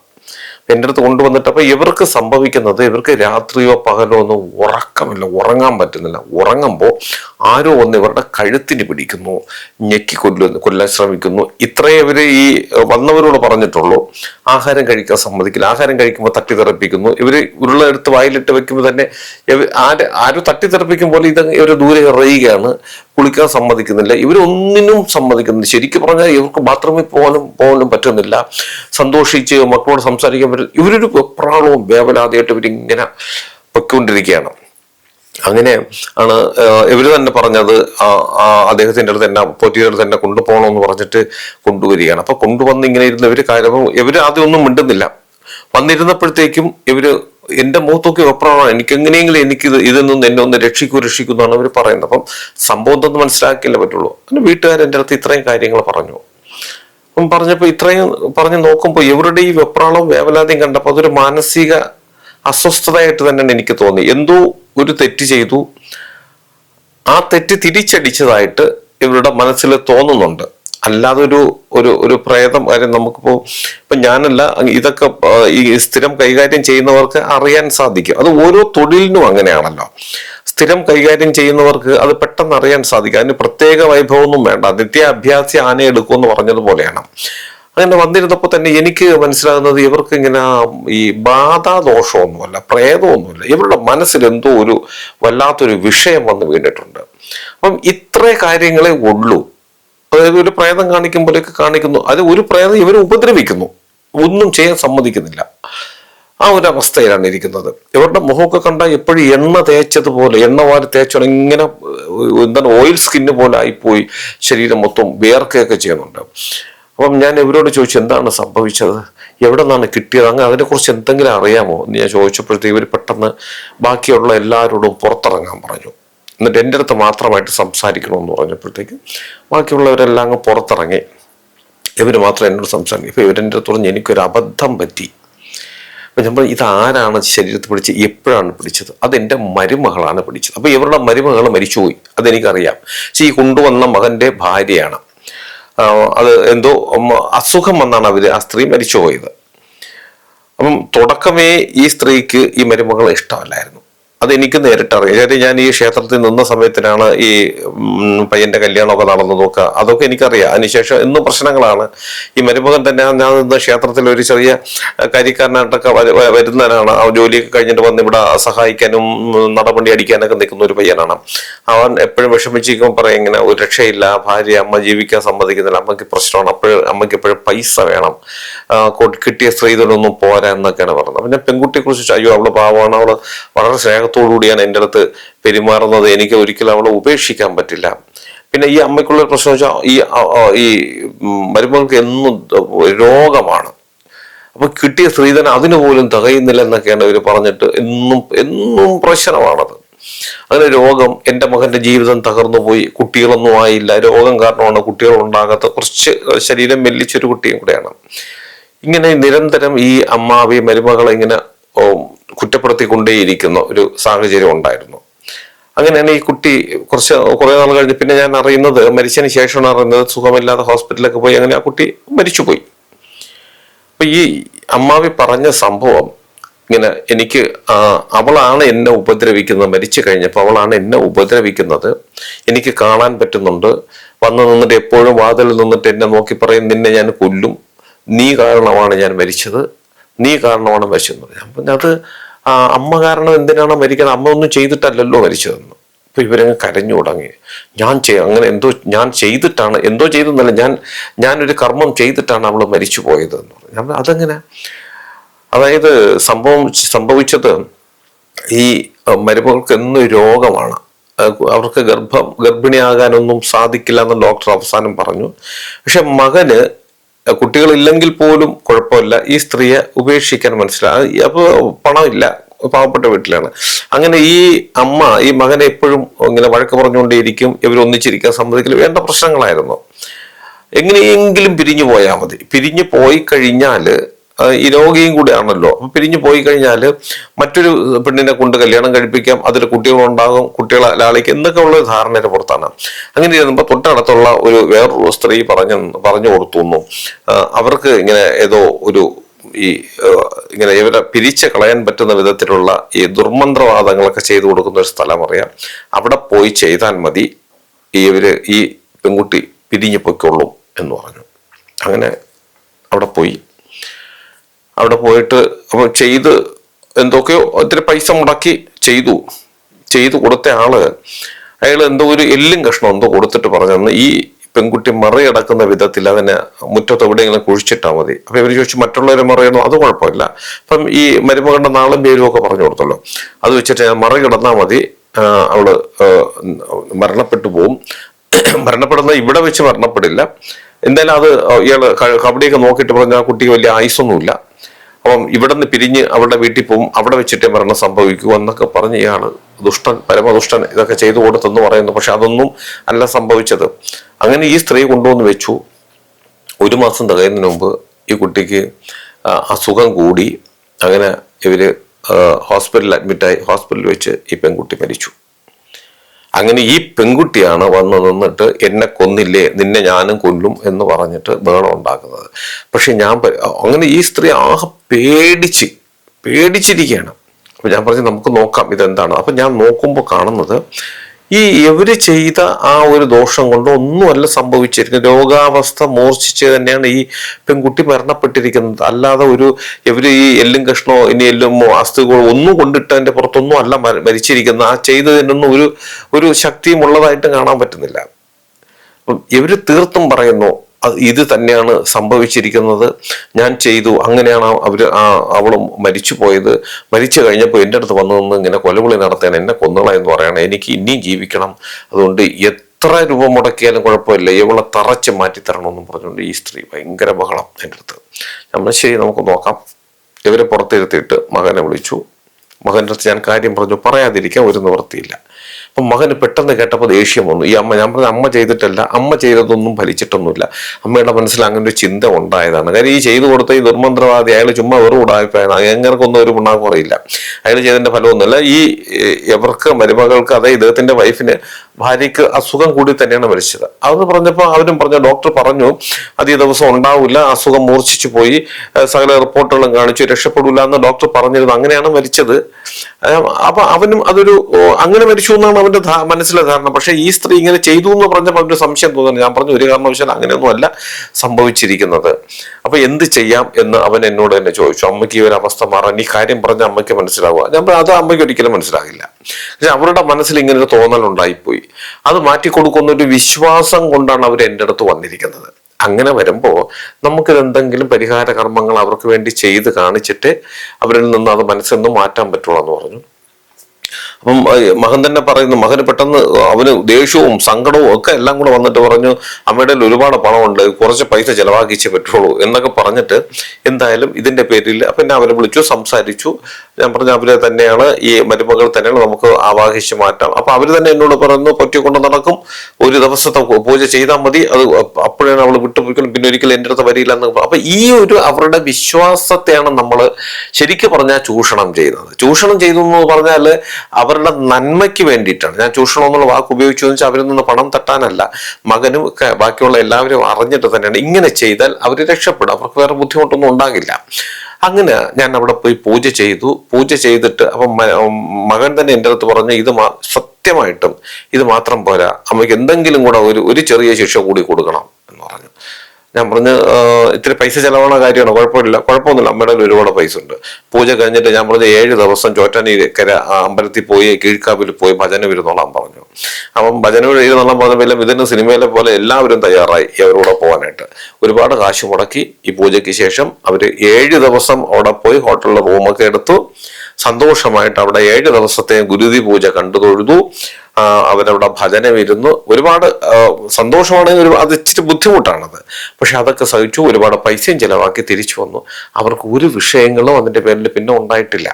എന്റെ അടുത്ത് കൊണ്ടുവന്നിട്ട് അപ്പോൾ ഇവർക്ക് സംഭവിക്കുന്നത് ഇവർക്ക് രാത്രിയോ പകലോ ഒന്നും ഉറക്കമില്ല ഉറങ്ങാൻ പറ്റുന്നില്ല. ഉറങ്ങുമ്പോൾ ആരോ ഒന്ന് ഇവരുടെ കഴുത്തിന് പിടിക്കുന്നു ഞെക്കി കൊല്ലുന്നു കൊല്ലാൻ ശ്രമിക്കുന്നു. ഇത്രയേ ഇവർ ഈ വന്നവരോട് പറഞ്ഞിട്ടുള്ളൂ. ആഹാരം കഴിക്കാൻ സമ്മതിക്കില്ല. ആഹാരം കഴിക്കുമ്പോൾ തട്ടി തെറപ്പിക്കുന്നു ഇവർ ഉരുള എടുത്ത് വായിലിട്ട് വെക്കുമ്പോൾ തന്നെ ആര് ആരും തട്ടിത്തെറിപ്പിക്കും പോലെ ഇത് ഇവർ ദൂരെ എറിയുകയാണ്. കുളിക്കാൻ സമ്മതിക്കുന്നില്ല. ഇവരൊന്നിനും സമ്മതിക്കുന്നില്ല. ശരിക്കും പറഞ്ഞാൽ ഇവർക്ക് ബാത്റൂമിൽ പോകാനും പോകാനും പറ്റുന്നില്ല. സന്തോഷിച്ച് മക്കളോട് സംസാരിക്കാൻ ഇവരൊരു വെപ്രാളവും വേവലാതെയായിട്ട് ഇവരിങ്ങനെ പൊയ്ക്കൊണ്ടിരിക്കുകയാണ്. അങ്ങനെ ആണ് ഇവർ തന്നെ പറഞ്ഞത് അദ്ദേഹത്തിന്റെ അടുത്ത് തന്നെ പോറ്റിയുടെ അടുത്ത് തന്നെ കൊണ്ടുപോകണമെന്ന് പറഞ്ഞിട്ട് കൊണ്ടുവരികയാണ്. അപ്പൊ കൊണ്ടുവന്ന് ഇങ്ങനെ ഇരുന്ന് ഇവർ കാര്യം ഇവർ ആദ്യം ഒന്നും മിണ്ടുന്നില്ല. വന്നിരുന്നപ്പോഴത്തേക്കും ഇവർ എന്റെ മുഖത്തൊക്കെ വെപ്രാളമാണ് എനിക്ക് എങ്ങനെയെങ്കിലും എനിക്ക് ഇത് ഇതിൽ നിന്ന് എന്നെ ഒന്ന് രക്ഷിക്കൂ രക്ഷിക്കൂ എന്നാണ് അവർ പറയുന്നത്. അപ്പം സംഭവം എന്തെന്ന് മനസ്സിലാക്കിയല്ലേ പറ്റുള്ളൂ. പിന്നെ വീട്ടുകാർ എന്റെ അടുത്ത് ഇത്രയും കാര്യങ്ങൾ പറഞ്ഞു. പറഞ്ഞപ്പോൾ ഇത്രയും പറഞ്ഞു നോക്കുമ്പോൾ ഇവരുടെ ഈ വെപ്രാളവും വേവലാതിയും കണ്ടപ്പോൾ അതൊരു മാനസിക അസ്വസ്ഥതയായിട്ട് തന്നെയാണ് എനിക്ക് തോന്നി. എന്തോ ഒരു തെറ്റ് ചെയ്തു. ആ തെറ്റ് തിരിച്ചടിച്ചതായിട്ട് ഇവരുടെ മനസ്സിൽ തോന്നുന്നുണ്ട്. അല്ലാതെ ഒരു ഒരു ഒരു പ്രേതം കാര്യം നമുക്കിപ്പോ ഇപ്പൊ ഞാനല്ല ഇതൊക്കെ ഈ സ്ഥിരം കൈകാര്യം ചെയ്യുന്നവർക്ക് അറിയാൻ സാധിക്കും. അത് ഓരോ തൊഴിലിനും അങ്ങനെയാണല്ലോ. സ്ഥിരം കൈകാര്യം ചെയ്യുന്നവർക്ക് അത് പെട്ടെന്ന് അറിയാൻ സാധിക്കും. അതിന് പ്രത്യേക വൈഭവമൊന്നും വേണ്ട. നിത്യാഭ്യാസി ആന എടുക്കുമെന്ന് പറഞ്ഞതുപോലെയാണ്. അങ്ങനെ വന്നിരുന്നപ്പോൾ തന്നെ എനിക്ക് മനസ്സിലാകുന്നത് ഇവർക്ക് ഇങ്ങനെ ഈ ബാധാദോഷമൊന്നുമല്ല പ്രേതമൊന്നുമില്ല. ഇവരുടെ മനസ്സിൽ എന്തോ ഒരു വല്ലാത്തൊരു വിഷയം വന്ന് വീണിട്ടുണ്ട്. അപ്പം ഇത്ര കാര്യങ്ങളെ ഉള്ളൂ. അതായത് ഒരു പ്രേതം കാണിക്കുമ്പോഴേക്ക് കാണിക്കുന്നു. അത് ഒരു പ്രേതം ഇവരെ ഉപദ്രവിക്കുന്നു. ഒന്നും ചെയ്യാൻ സമ്മതിക്കുന്നില്ല. ആ ഒരു അവസ്ഥയിലാണ് ഇരിക്കുന്നത് ഇവരുടെ മുഖമൊക്കെ കണ്ടാൽ എപ്പോഴും എണ്ണ തേച്ചതുപോലെ എണ്ണ വാരി തേച്ചോടെ ഇങ്ങനെ എന്താണ് ഓയിൽ സ്കിന്ന് പോലെ ആയിപ്പോയി ശരീരം മൊത്തം വേർക്കുകയൊക്കെ ചെയ്യുന്നുണ്ട്. അപ്പം ഞാൻ ഇവരോട് ചോദിച്ചു എന്താണ് സംഭവിച്ചത്? എവിടെ നിന്നാണ് കിട്ടിയത്? അങ്ങനെ അതിനെക്കുറിച്ച് എന്തെങ്കിലും അറിയാമോ? എന്ന് ഞാൻ ചോദിച്ചപ്പോഴത്തേക്ക് ഇവർ പെട്ടെന്ന് ബാക്കിയുള്ള എല്ലാവരോടും പുറത്തിറങ്ങാൻ പറഞ്ഞു. എന്നിട്ട് എന്റെ അടുത്ത് മാത്രമായിട്ട് സംസാരിക്കണമെന്ന് പറഞ്ഞപ്പോഴത്തേക്ക് ബാക്കിയുള്ളവരെല്ലാം അങ്ങ് പുറത്തിറങ്ങി. ഇവർ മാത്രം എന്നോട് സംസാരിക്കും. ഇപ്പം ഇവരെന്റെ അടുത്ത് പറഞ്ഞ് എനിക്കൊരു അബദ്ധം പറ്റി. പറഞ്ഞു, ഇത് ആരാണ് ശരീരത്തിൽ പിടിച്ചത് എപ്പോഴാണ് പിടിച്ചത്? അതെന്റെ മരുമകളാണ് പിടിച്ചത്. അപ്പോൾ ഇവരുടെ മരുമകൾ മരിച്ചുപോയി അതെനിക്കറിയാം. പക്ഷെ ഈ കൊണ്ടുവന്ന മകന്റെ ഭാര്യയാണ്. അത് എന്തോ അസുഖം വന്നാണ് അവർ ആ സ്ത്രീ മരിച്ചുപോയത്. അപ്പം തുടക്കമേ ഈ സ്ത്രീക്ക് ഈ മരുമകളെ ഇഷ്ടമല്ലായിരുന്നു. അതെനിക്ക് നേരിട്ടറിയാം. കാര്യം ഞാൻ ഈ ക്ഷേത്രത്തിൽ നിന്ന സമയത്തിനാണ് ഈ പയ്യന്റെ കല്യാണമൊക്കെ നടന്നതൊക്കെ അതൊക്കെ എനിക്കറിയാം. അതിനുശേഷം എന്നും പ്രശ്നങ്ങളാണ്. ഈ മരുമകൻ തന്നെ ഞാൻ നിന്ന് ക്ഷേത്രത്തിൽ ഒരു ചെറിയ കാര്യക്കാരനായിട്ടൊക്കെ വര- വ- വരുന്നവനാണ്. ആ ജോലിയൊക്കെ കഴിഞ്ഞിട്ട് വന്ന് ഇവിടെ സഹായിക്കാനും നടപടി അടിക്കാനൊക്കെ നിൽക്കുന്ന ഒരു പയ്യനാണ്. അവൻ എപ്പോഴും വിഷമിച്ചിരിക്കുമ്പോൾ പറയും ഇങ്ങനെ ഒരു രക്ഷയില്ല. ഭാര്യ അമ്മ ജീവിക്കാൻ സമ്മതിക്കുന്നില്ല. അമ്മയ്ക്ക് പ്രശ്നമാണ്. അപ്പോഴും അമ്മയ്ക്ക് എപ്പോഴും പൈസ വേണം. കിട്ടിയ സ്ത്രീകളൊന്നും പോരാ എന്നൊക്കെയാണ് പറഞ്ഞത്. പിന്നെ ഞാൻ പെൺകുട്ടിയെ കുറിച്ച് അയ്യോ അവൾ പാവമാണ്. അവൾ വളരെ സ്നേഹത്തോടു കൂടിയാണ് എന്റെ അടുത്ത് പെരുമാറുന്നത്. എനിക്ക് ഒരിക്കലും അവളെ ഉപേക്ഷിക്കാൻ പറ്റില്ല. പിന്നെ ഈ അമ്മയ്ക്കുള്ള പ്രശ്നം വെച്ചാൽ ഈ ഈ മരുമകൾക്ക് എന്നും രോഗമാണ്. അപ്പൊ കിട്ടിയ സ്ത്രീധനം അതിനുപോലും പോലും തികയുന്നില്ല എന്നൊക്കെയാണ് ഇവർ പറഞ്ഞിട്ട് എന്നും എന്നും പ്രശ്നമാണത്. അങ്ങനെ രോഗം എന്റെ മകന്റെ ജീവിതം തകർന്നു പോയി. കുട്ടികളൊന്നും ആയില്ല. രോഗം കാരണമാണ് കുട്ടികൾ ഉണ്ടാകാത്ത കുറച്ച് ശരീരം മെല്ലിച്ചൊരു കുട്ടിയും കൂടെയാണ്. ഇങ്ങനെ നിരന്തരം ഈ അമ്മാവി മരുമകളെ ഇങ്ങനെ കുറ്റപ്പെടുത്തിക്കൊണ്ടേയിരിക്കുന്ന ഒരു സാഹചര്യം ഉണ്ടായിരുന്നു. അങ്ങനെയാണ് ഈ കുട്ടി കുറച്ച് കുറേ നാൾ കഴിഞ്ഞ് പിന്നെ ഞാൻ അറിയുന്നത് മരിച്ചതിന് ശേഷമാണ് അറിയുന്നത് സുഖമില്ലാതെ ഹോസ്പിറ്റലിലൊക്കെ പോയി അങ്ങനെ ആ കുട്ടി മരിച്ചുപോയി. അപ്പൊ ഈ അമ്മാവി പറഞ്ഞ സംഭവം ഇങ്ങനെ എനിക്ക് അവളാണ് എന്നെ ഉപദ്രവിക്കുന്നത് മരിച്ചു കഴിഞ്ഞപ്പോൾ അവളാണ് എന്നെ ഉപദ്രവിക്കുന്നത് എനിക്ക് കാണാൻ പറ്റുന്നുണ്ട് വന്നു നിന്നിട്ട് എപ്പോഴും വാതിൽ നിന്നിട്ട് എന്നെ നോക്കി പറയും നിന്നെ ഞാൻ കൊല്ലും നീ കാരണമാണ് ഞാൻ മരിച്ചത്. നീ കാരണമാണ് മരിച്ചതെന്ന് പറഞ്ഞു അപ്പം അത് അമ്മ കാരണം എന്തിനാണ് മരിക്കുന്നത്? അമ്മ ഒന്നും ചെയ്തിട്ടല്ലല്ലോ മരിച്ചതെന്ന് അപ്പൊ ഇവരങ്ങ് കരഞ്ഞു തുടങ്ങി. ഞാൻ ചെയ്യ അങ്ങനെ എന്തോ ഞാൻ ചെയ്തിട്ടാണ് എന്തോ ചെയ്തെന്നല്ല ഞാൻ ഞാനൊരു കർമ്മം ചെയ്തിട്ടാണ് അവൾ മരിച്ചു പോയത് എന്ന് പറഞ്ഞു. അതെങ്ങനെ? അതായത് സംഭവം സംഭവിച്ചത് ഈ മരുമകൾക്ക് എന്നും രോഗമാണ്. അവർക്ക് ഗർഭം ഗർഭിണിയാകാനൊന്നും സാധിക്കില്ല എന്ന് ഡോക്ടർ അവസാനം പറഞ്ഞു. പക്ഷെ മകന് കുട്ടികളില്ലെങ്കിൽ പോലും കുഴപ്പമില്ല. ഈ സ്ത്രീയെ ഉപേക്ഷിക്കാൻ മനസ്സിലായി അപ്പോൾ പണമില്ല. പാവപ്പെട്ട വീട്ടിലാണ്. അങ്ങനെ ഈ അമ്മ ഈ മകനെ എപ്പോഴും ഇങ്ങനെ വഴക്ക് പറഞ്ഞുകൊണ്ടേയിരിക്കും. ഇവർ ഒന്നിച്ചിരിക്കാൻ സമ്മതിക്കില്ല. വേണ്ട പ്രശ്നങ്ങളായിരുന്നു. എങ്ങനെയെങ്കിലും പിരിഞ്ഞു പോയാൽ മതി. പിരിഞ്ഞു പോയി കഴിഞ്ഞാൽ ഈ രോഗിയും കൂടെയാണല്ലോ. അപ്പൊ പിരിഞ്ഞു പോയി കഴിഞ്ഞാൽ മറ്റൊരു പെണ്ണിനെ കൊണ്ട് കല്യാണം കഴിപ്പിക്കാം അതിൽ കുട്ടികളുണ്ടാകും കുട്ടികളെ ലാളിക്കും എന്നൊക്കെ ഉള്ള ധാരണയുടെ പുറത്താണ്. അങ്ങനെ ഇരുന്നപ്പോൾ തൊട്ടടുത്തുള്ള ഒരു വേറൊരു സ്ത്രീ പറഞ്ഞു പറഞ്ഞു കൊടുത്തുന്നു. അവർക്ക് ഇങ്ങനെ ഏതോ ഒരു ഈ ഇങ്ങനെ ഇവരെ പിരിച്ച് കളയാൻ പറ്റുന്ന വിധത്തിലുള്ള ഈ ദുർമന്ത്രവാദങ്ങളൊക്കെ ചെയ്തു കൊടുക്കുന്ന ഒരു സ്ഥലം അറിയാം. അവിടെ പോയി ചെയ്താൽ മതി. ഇവർ ഈ പെൺകുട്ടി പിരിഞ്ഞു പൊയ്ക്കൊള്ളും എന്ന് പറഞ്ഞു. അങ്ങനെ അവിടെ പോയി. അവിടെ പോയിട്ട് അപ്പോൾ ചെയ്ത് എന്തൊക്കെയോ ഒത്തിരി പൈസ മുടക്കി ചെയ്തു. ചെയ്തു കൊടുത്ത ആൾ അയാൾ എന്തോ ഒരു എല്ലും കഷ്ണം എന്തോ കൊടുത്തിട്ട് പറഞ്ഞു ഈ പെൺകുട്ടി മറികടക്കുന്ന വിധത്തിൽ അതിനെ മുറ്റത്ത് എവിടെയെങ്കിലും കുഴിച്ചിട്ടാൽ മതി. അപ്പൊ ഇവർ ചോദിച്ചു മറ്റുള്ളവരെ മറിയണോ അത് കുഴപ്പമില്ല. അപ്പം ഈ മരുമകളുടെ നാളും പേരും ഒക്കെ പറഞ്ഞു കൊടുത്തല്ലോ. അത് വെച്ചിട്ട് ഞാൻ മറികടന്നാൽ മതി. അവൾ മരണപ്പെട്ടു പോവും. മരണപ്പെടുന്ന ഇവിടെ വെച്ച് മരണപ്പെടില്ല. എന്തായാലും അത് ഇയാൾ കബഡിയൊക്കെ നോക്കിയിട്ട് പറഞ്ഞ ആ കുട്ടിക്ക് വലിയ ആയുസൊന്നുമില്ല. അപ്പം ഇവിടെ നിന്ന് പിരിഞ്ഞ് അവളുടെ വീട്ടിൽ പോകും അവിടെ വെച്ചിട്ടേ മരണം സംഭവിക്കൂ എന്നൊക്കെ പറഞ്ഞ് ഇയാൾ ദുഷ്ടൻ പരമദുഷ്ടൻ ഇതൊക്കെ ചെയ്തു കൊടുത്തെന്ന് പറയുന്നു പക്ഷെ അതൊന്നും അല്ല സംഭവിച്ചത്. അങ്ങനെ ഈ സ്ത്രീ കൊണ്ടുവന്ന് വെച്ചു. ഒരു മാസം തികയുന്നതിന് മുമ്പ് ഈ കുട്ടിക്ക് അസുഖം കൂടി. അങ്ങനെ ഇവർ ഹോസ്പിറ്റലിൽ അഡ്മിറ്റായി. ഹോസ്പിറ്റലിൽ വെച്ച് ഈ പെൺകുട്ടി മരിച്ചു. അങ്ങനെ ഈ പെൺകുട്ടിയാണ് വന്ന് നിന്നിട്ട് എന്നെ കൊന്നില്ലേ? നിന്നെ ഞാനും കൊല്ലും എന്ന് പറഞ്ഞിട്ട് ബഹളം ഉണ്ടാക്കുന്നത്. പക്ഷെ ഞാൻ അങ്ങനെ ഈ സ്ത്രീ ആകെ പേടിച്ച് പേടിച്ചിരിക്കുകയാണ്. അപ്പൊ ഞാൻ പറഞ്ഞു നമുക്ക് നോക്കാം ഇതെന്താണ്. അപ്പൊ ഞാൻ നോക്കുമ്പോൾ കാണുന്നത് ഈ ഇവർ ചെയ്ത ആ ഒരു ദോഷം കൊണ്ട് ഒന്നുമല്ല സംഭവിച്ചിരിക്കുന്നത്. രോഗാവസ്ഥ മൂർച്ഛിച്ച് തന്നെയാണ് ഈ പെൺകുട്ടി മരണപ്പെട്ടിരിക്കുന്നത്. അല്ലാതെ ഒരു ഇവർ ഈ എല്ലും കഷ്ണോ ഇനി എല്ലുമോ അസ്ഥികളോ ഒന്നും കൊണ്ടിട്ടതിന്റെ പുറത്തൊന്നും അല്ല മര- മരിച്ചിരിക്കുന്നത്. ആ ചെയ്തതിനൊന്നും ഒരു ഒരു ശക്തിയും ഉള്ളതായിട്ട് കാണാൻ പറ്റുന്നില്ല. ഇവർ തീർത്തും പറയുന്നു ഇത് തന്നെയാണ് സംഭവിച്ചിരിക്കുന്നത്. ഞാൻ ചെയ്തു. അങ്ങനെയാണ് അവർ ആ അവളും മരിച്ചു പോയത്. മരിച്ചു കഴിഞ്ഞപ്പോൾ എന്റെ അടുത്ത് വന്നു നിന്ന് ഇങ്ങനെ കൊലവിളി നടത്താൻ എന്നെ കൊന്നുകള എന്ന് പറയണം. എനിക്ക് ഇനിയും ജീവിക്കണം. അതുകൊണ്ട് എത്ര രൂപ മുടക്കിയാലും കുഴപ്പമില്ല. ഇവളെ തറച്ച് മാറ്റി പറഞ്ഞുകൊണ്ട് ഈ സ്ത്രീ ഭയങ്കര ബഹളം എന്റെ അടുത്ത്. നമ്മൾ ശരി നമുക്ക് നോക്കാം. ഇവരെ പുറത്തിരുത്തിയിട്ട് മകനെ വിളിച്ചു. മകന്റെ അടുത്ത് ഞാൻ കാര്യം പറഞ്ഞു പറയാതിരിക്കാൻ ഒരു നിവൃത്തിയില്ല. അപ്പം മകന് പെട്ടെന്ന് കേട്ടപ്പോൾ ദേഷ്യം വന്നു. ഈ അമ്മ ഞാൻ പറഞ്ഞ അമ്മ ചെയ്തിട്ടല്ല അമ്മ ചെയ്തതൊന്നും ഫലിച്ചിട്ടൊന്നുമില്ല. അമ്മയുടെ മനസ്സിൽ അങ്ങനെ ഒരു ചിന്ത ഉണ്ടായതാണ്. കാര്യം ഈ ചെയ്തു കൊടുത്ത ഈ നിർമന്ത്രവാദി അയാൾ ചുമ്മാ വെറും ഉടായ്പയാണ്. എങ്ങനെക്കൊന്നും ഒരു ഗുണാ കുറയില്ല. അയാൾ ചെയ്തതിന്റെ ഫലമൊന്നുമല്ല. ഈ എവർക്ക് മരുമകൾക്ക് അതായത് ഇദ്ദേഹത്തിന്റെ വൈഫിന് ഭാര്യയ്ക്ക് അസുഖം കൂടി തന്നെയാണ് മരിച്ചത്. അത് പറഞ്ഞപ്പോൾ അവരും പറഞ്ഞു ഡോക്ടർ പറഞ്ഞു അത് ഈ ദിവസം ഉണ്ടാവില്ല അസുഖം മൂർച്ഛിച്ചു പോയി സകല റിപ്പോർട്ടുകളും കാണിച്ചു രക്ഷപ്പെടില്ല എന്ന് ഡോക്ടർ പറഞ്ഞിരുന്നു. അങ്ങനെയാണ് മരിച്ചത്. അപ്പൊ അവനും അതൊരു അങ്ങനെ മരിച്ചു എന്നാണ് അവന്റെ മനസ്സിലെ ധാരണ. പക്ഷെ ഈ സ്ത്രീ ഇങ്ങനെ ചെയ്തു എന്ന് പറഞ്ഞപ്പോൾ അവന്റെ സംശയം തോന്നുന്നു. ഞാൻ പറഞ്ഞു ഒരു കാരണവശാൽ അങ്ങനെയൊന്നുമല്ല സംഭവിച്ചിരിക്കുന്നത്. അപ്പൊ എന്ത് ചെയ്യാം എന്ന് അവൻ എന്നോട് തന്നെ ചോദിച്ചു. അമ്മയ്ക്ക് ഈ ഒരു അവസ്ഥ മാറാൻ ഈ കാര്യം പറഞ്ഞ അമ്മയ്ക്ക് മനസ്സിലാവുക. ഞാൻ അത് അമ്മയ്ക്ക് ഒരിക്കലും മനസ്സിലാകില്ല. പക്ഷെ അവരുടെ മനസ്സിൽ ഇങ്ങനെ ഒരു തോന്നൽ ഉണ്ടായിപ്പോയി അത് മാറ്റിക്കൊടുക്കുന്ന ഒരു വിശ്വാസം കൊണ്ടാണ് അവർ എന്റെ അടുത്ത് വന്നിരിക്കുന്നത്. അങ്ങനെ വരുമ്പോൾ നമുക്കിത് എന്തെങ്കിലും പരിഹാര കർമ്മങ്ങൾ അവർക്ക് വേണ്ടി ചെയ്ത് കാണിച്ചിട്ട് അവരിൽ നിന്ന് അത് മനസ്സിൽ നിന്ന് മാറ്റാൻ പറ്റുള്ളൂ എന്ന് പറഞ്ഞു. അപ്പം മകൻ തന്നെ പറയുന്നു മകന് പെട്ടെന്ന് അവന് ദേഷ്യവും സങ്കടവും ഒക്കെ എല്ലാം കൂടെ വന്നിട്ട് പറഞ്ഞു അമ്മയുടെ ഒരുപാട് പണമുണ്ട് കുറച്ച് പൈസ ചെലവാക്കിച്ചേ പറ്റുള്ളൂ എന്നൊക്കെ പറഞ്ഞിട്ട് എന്തായാലും ഇതിന്റെ പേരിൽ അപ്പൊ പിന്നെ അവരെ വിളിച്ചു സംസാരിച്ചു. ഞാൻ പറഞ്ഞു അവരെ തന്നെയാണ് ഈ മരുമകൾ തന്നെയാണ് നമുക്ക് ആവാഹിച്ച് മാറ്റാം. അപ്പൊ അവർ തന്നെ എന്നോട് പറയുന്നു പൊറ്റിക്കൊണ്ട് നടക്കും ഒരു ദിവസത്തെ പൂജ ചെയ്താൽ മതി അത് അപ്പോഴാണ് അവൾ വിട്ടുപോയിക്കണം പിന്നെ ഒരിക്കലും എന്റെ അടുത്ത് വരില്ല എന്ന്. അപ്പൊ ഈ ഒരു അവരുടെ വിശ്വാസത്തെയാണ് നമ്മൾ ശരിക്കും പറഞ്ഞാൽ ചൂഷണം ചെയ്യുന്നത്. ചൂഷണം ചെയ്തു എന്ന് പറഞ്ഞാൽ അവരുടെ നന്മയ്ക്ക് വേണ്ടിയിട്ടാണ്. ഞാൻ ചൂഷണം എന്നുള്ള വാക്ക് ഉപയോഗിച്ചു എന്ന് വെച്ചാൽ അവരിൽ നിന്ന് പണം തട്ടാനല്ല. മകനും ബാക്കിയുള്ള എല്ലാവരും അറിഞ്ഞിട്ട് തന്നെയാണ്. ഇങ്ങനെ ചെയ്താൽ അവർ രക്ഷപ്പെടും. അവർക്ക് വേറെ ബുദ്ധിമുട്ടൊന്നും ഉണ്ടാകില്ല. അങ്ങനെ ഞാൻ അവിടെ പോയി പൂജ ചെയ്തു. പൂജ ചെയ്തിട്ട് അപ്പം മകൻ തന്നെ എന്റെ അടുത്ത് പറഞ്ഞു ഇത് സത്യമായിട്ടും ഇത് മാത്രം പോരാ. അമ്മയ്ക്ക് എന്തെങ്കിലും കൂടെ ഒരു ഒരു ചെറിയ ശിക്ഷ കൂടി കൊടുക്കണം എന്ന് പറഞ്ഞു. ഞാൻ പറഞ്ഞു ഇത്തിരി പൈസ ചെലവാണ കാര്യമാണ്? കുഴപ്പമില്ല. കുഴപ്പമൊന്നുമില്ല. അമ്മയുടെ ഒരുപാട് പൈസ ഉണ്ട്. പൂജ കഴിഞ്ഞിട്ട് ഞാൻ പറഞ്ഞ ഏഴ് ദിവസം ചോറ്റാനിക്കര അമ്പലത്തിൽ പോയി കീഴ്ക്കാവിൽ പോയി ഭജന വിരുന്നോളാം പറഞ്ഞു. അപ്പം ഭജന ഇരുന്നോളാൻ പറഞ്ഞപ്പോൾ ഇതിന് സിനിമയിലെ പോലെ എല്ലാവരും തയ്യാറായി അവരോട് പോകാനായിട്ട്. ഒരുപാട് കാശ് മുടക്കി ഈ പൂജയ്ക്ക് ശേഷം അവർ ഏഴ് ദിവസം അവിടെ പോയി ഹോട്ടലിൽ റൂമൊക്കെ എടുത്തു. സന്തോഷമായിട്ട് അവിടെ ഏഴ് ദിവസത്തെ ഗുരുതി പൂജ കണ്ടു തൊഴുതു. അവരവിടെ ഭജന വരുന്നു. ഒരുപാട് സന്തോഷമാണെങ്കിൽ ഒരു അത് ഇച്ചിരി ബുദ്ധിമുട്ടാണത്. പക്ഷെ അതൊക്കെ സഹിച്ചു ഒരുപാട് പൈസയും ചിലവാക്കി തിരിച്ചു വന്നു. അവർക്ക് ഒരു വിഷയങ്ങളും അതിന്റെ പേരിൽ പിന്നെ ഉണ്ടായിട്ടില്ല.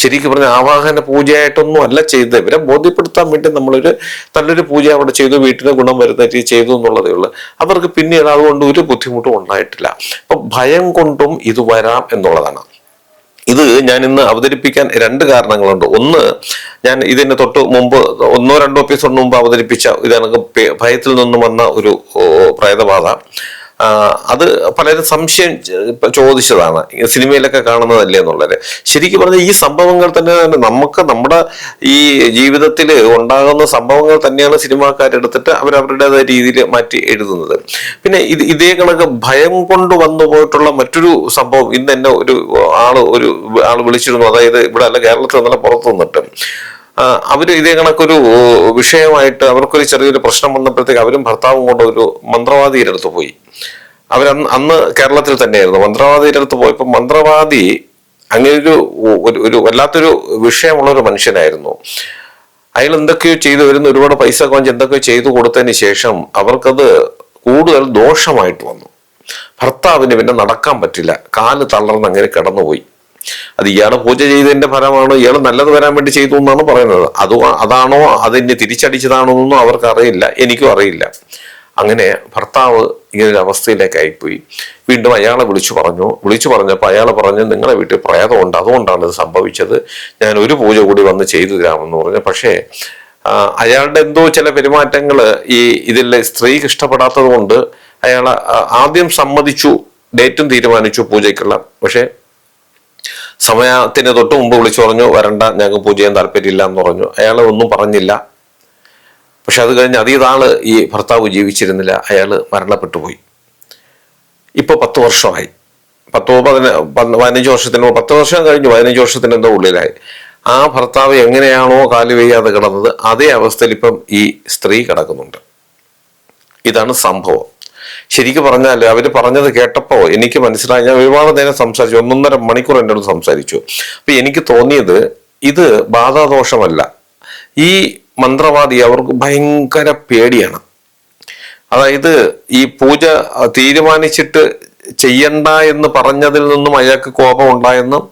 ശരിക്കും പറഞ്ഞ ആവാഹന പൂജയായിട്ടൊന്നും അല്ല ചെയ്തത്. ഇവരെ ബോധ്യപ്പെടുത്താൻ വേണ്ടി നമ്മളൊരു നല്ലൊരു പൂജ അവിടെ ചെയ്തു വീട്ടിന് ഗുണം വരുന്ന രീതി ചെയ്തു എന്നുള്ളതേ ഉള്ളൂ. അവർക്ക് പിന്നീട് അതുകൊണ്ട് ഒരു ബുദ്ധിമുട്ടും ഉണ്ടായിട്ടില്ല. അപ്പൊ ഭയം കൊണ്ടും ഇത് വരാം എന്നുള്ളതാണ്. ഇത് ഞാൻ ഇന്ന് അവതരിപ്പിക്കാൻ രണ്ട് കാരണങ്ങളുണ്ട്. ഒന്ന് ഞാൻ ഇതിന് തൊട്ട് മുമ്പ് ഒന്നോ രണ്ടോ എപ്പിസോഡ് മുമ്പ് അവതരിപ്പിച്ച പേ- ഭയത്തിൽ നിന്നും വന്ന ഒരു പ്രേതബാധ. അത് പലരും സംശയം ചോദിച്ചതാണ്. സിനിമയിലൊക്കെ കാണുന്നതല്ലേ എന്നുള്ളത്. ശരിക്കും പറഞ്ഞാൽ ഈ സംഭവങ്ങൾ തന്നെ നമുക്ക് നമ്മുടെ ഈ ജീവിതത്തിൽ ഉണ്ടാകുന്ന സംഭവങ്ങൾ തന്നെയാണ് സിനിമാക്കാരെടുത്തിട്ട് അവരവരുടേതായ രീതിയിൽ മാറ്റി എഴുതുന്നത്. പിന്നെ ഇത് ഇതേ കണക്ക് ഭയം കൊണ്ട് വന്നു പോയിട്ടുള്ള മറ്റൊരു സംഭവം ഇന്ന് എന്നെ ഒരു ആൾ ഒരു ആൾ വിളിച്ചിരുന്നു. അതായത് ഇവിടെ അല്ല കേരളത്തിൽ നിന്നല്ല പുറത്തു നിന്നിട്ട്. ആ, അവർ ഇതേ കണക്കൊരു വിഷയമായിട്ട് അവർക്കൊരു ചെറിയൊരു പ്രശ്നം വന്നപ്പോഴത്തേക്ക് അവരും ഭർത്താവും കൊണ്ട് ഒരു മന്ത്രവാദിയുടെ പോയി. അവരന്ന് അന്ന് കേരളത്തിൽ തന്നെയായിരുന്നു. മന്ത്രവാദിയുടെ അടുത്ത് പോയപ്പോൾ മന്ത്രവാദി അങ്ങനെ ഒരു ഒരു- ഒരു വല്ലാത്തൊരു വിഷയമുള്ള ഒരു മനുഷ്യനായിരുന്നു. അയാൾ എന്തൊക്കെയോ ചെയ്തു വരുന്ന ഒരുപാട് പൈസ കുറഞ്ഞ് എന്തൊക്കെയോ ചെയ്തു കൊടുത്തതിന് ശേഷം അവർക്കത് കൂടുതൽ ദോഷമായിട്ട് വന്നു. ഭർത്താവിന് പിന്നെ നടക്കാൻ പറ്റില്ല. കാൽ തളർന്ന് അങ്ങനെ കിടന്നുപോയി. അത് ഇയാൾ പൂജ ചെയ്തതിന്റെ ഫലമാണോ ഇയാൾ നല്ലത് വരാൻ വേണ്ടി ചെയ്തു എന്നാണ് പറയുന്നത്. അത് അതാണോ അതിനെ തിരിച്ചടിച്ചതാണോ എന്നൊന്നും അവർക്ക് അറിയില്ല എനിക്കും അറിയില്ല. അങ്ങനെ ഭർത്താവ് ഇങ്ങനൊരു അവസ്ഥയിലേക്ക് ആയിപ്പോയി വീണ്ടും അയാളെ വിളിച്ചു പറഞ്ഞു. വിളിച്ചു പറഞ്ഞപ്പോൾ അയാൾ പറഞ്ഞു നിങ്ങളെ വീട്ടിൽ പ്രേതമുണ്ട് അതുകൊണ്ടാണ് ഇത് സംഭവിച്ചത്. ഞാൻ ഒരു പൂജ കൂടി വന്ന് ചെയ്തു തരാമെന്ന് പറഞ്ഞു. പക്ഷേ അയാളുടെ എന്തോ ചില പെരുമാറ്റങ്ങൾ ഈ ഇതിൽ സ്ത്രീക്ക് ഇഷ്ടപ്പെടാത്തത് കൊണ്ട് അയാൾ ആദ്യം സമ്മതിച്ചു ഡേറ്റും തീരുമാനിച്ചു പൂജയ്ക്കുള്ള. പക്ഷേ സമയത്തിന് തൊട്ട് മുമ്പ് വിളിച്ചു പറഞ്ഞു വരണ്ട ഞങ്ങൾക്ക് പൂജ ചെയ്യാൻ താല്പര്യമില്ല എന്ന് പറഞ്ഞു. അയാൾ ഒന്നും പറഞ്ഞില്ല. പക്ഷെ അത് കഴിഞ്ഞ് അതീതാൾ ഈ ഭർത്താവ് ജീവിച്ചിരുന്നില്ല അയാൾ മരണപ്പെട്ടു പോയി. ഇപ്പോൾ പത്ത് വർഷമായി. പത്തോ പതിന പതിനഞ്ച് വർഷത്തിന് പത്ത് വർഷം കഴിഞ്ഞു പതിനഞ്ച് വർഷത്തിന് എന്തോ ഉള്ളിലായി. ആ ഭർത്താവ് എങ്ങനെയാണോ കാൽ വെയ്യാതെ കിടന്നത് അതേ അവസ്ഥയിൽ ഇപ്പം ഈ സ്ത്രീ കിടക്കുന്നുണ്ട്. ഇതാണ് സംഭവം. ശരിക്കും പറഞ്ഞാൽ അവർ പറഞ്ഞത് കേട്ടപ്പോ എനിക്ക് മനസ്സിലായി. ഞാൻ ഒരുപാട് നേരം സംസാരിച്ചു. ഒന്നൊന്നര മണിക്കൂർ എന്റെ അടുത്ത് സംസാരിച്ചു. അപ്പൊ എനിക്ക് തോന്നിയത് ഇത് ബാധാദോഷമല്ല. ഈ മന്ത്രവാദി അവർക്ക് ഭയങ്കര പേടിയാണ്. അതായത് ഈ പൂജ തീരുമാനിച്ചിട്ട് ചെയ്യണ്ട എന്ന് പറഞ്ഞതിൽ നിന്നും അയാൾക്ക് കോപം ഉണ്ടായെന്നും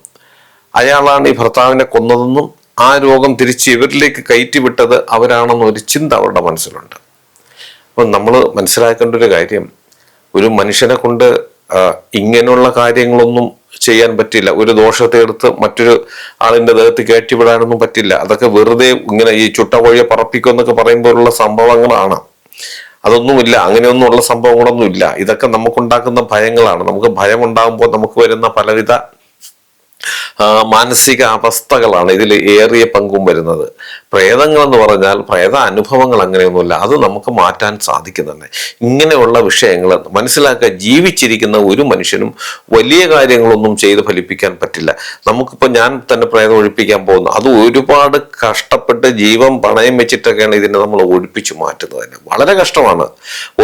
അയാളാണ് ഈ ഭർത്താവിനെ കൊന്നതെന്നും ആ രോഗം തിരിച്ച് ഇവരിലേക്ക് കയറ്റിവിട്ടത് വിട്ടത് അവരാണെന്നൊരു ചിന്ത അവരുടെ മനസ്സിലുണ്ട്. അപ്പം നമ്മൾ മനസ്സിലാക്കേണ്ട ഒരു കാര്യം ഒരു മനുഷ്യനെ കൊണ്ട് ഇങ്ങനെയുള്ള കാര്യങ്ങളൊന്നും ചെയ്യാൻ പറ്റില്ല. ഒരു ദോഷത്തെ എടുത്ത് മറ്റൊരു ആളിന്റെ ദേഹത്ത് കയറ്റിവിടാനൊന്നും പറ്റില്ല. അതൊക്കെ വെറുതെ ഇങ്ങനെ ഈ ചുട്ട കോഴിയെ പറപ്പിക്കും എന്നൊക്കെ പറയുമ്പോഴുള്ള സംഭവങ്ങളാണ്. അതൊന്നുമില്ല. അങ്ങനെയൊന്നും ഉള്ള സംഭവങ്ങളൊന്നും ഇല്ല ഇതൊക്കെ നമുക്കുണ്ടാക്കുന്ന ഭയങ്ങളാണ്. നമുക്ക് ഭയം ഉണ്ടാകുമ്പോൾ നമുക്ക് വരുന്ന പലവിധ മാനസിക അവസ്ഥകളാണ് ഇതിൽ ഏറിയ പങ്കും വരുന്നത്. പ്രേതങ്ങൾ എന്ന് പറഞ്ഞാൽ പ്രേത അനുഭവങ്ങൾ അങ്ങനെയൊന്നുമില്ല. അത് നമുക്ക് മാറ്റാൻ സാധിക്കുന്നുണ്ട് ഇങ്ങനെയുള്ള വിഷയങ്ങൾ മനസ്സിലാക്കുക ജീവിച്ചിരിക്കുന്ന ഒരു മനുഷ്യനും വലിയ കാര്യങ്ങളൊന്നും ചെയ്ത് ഫലിപ്പിക്കാൻ പറ്റില്ല. നമുക്കിപ്പോൾ ഞാൻ തന്നെ പ്രേതം ഒഴിപ്പിക്കാൻ പോകുന്നു. അത് ഒരുപാട് കഷ്ടപ്പെട്ട് ജീവൻ പണയം വെച്ചിട്ടൊക്കെയാണ് ഇതിനെ നമ്മൾ ഒഴിപ്പിച്ചു മാറ്റുന്നത് തന്നെ. വളരെ കഷ്ടമാണ്.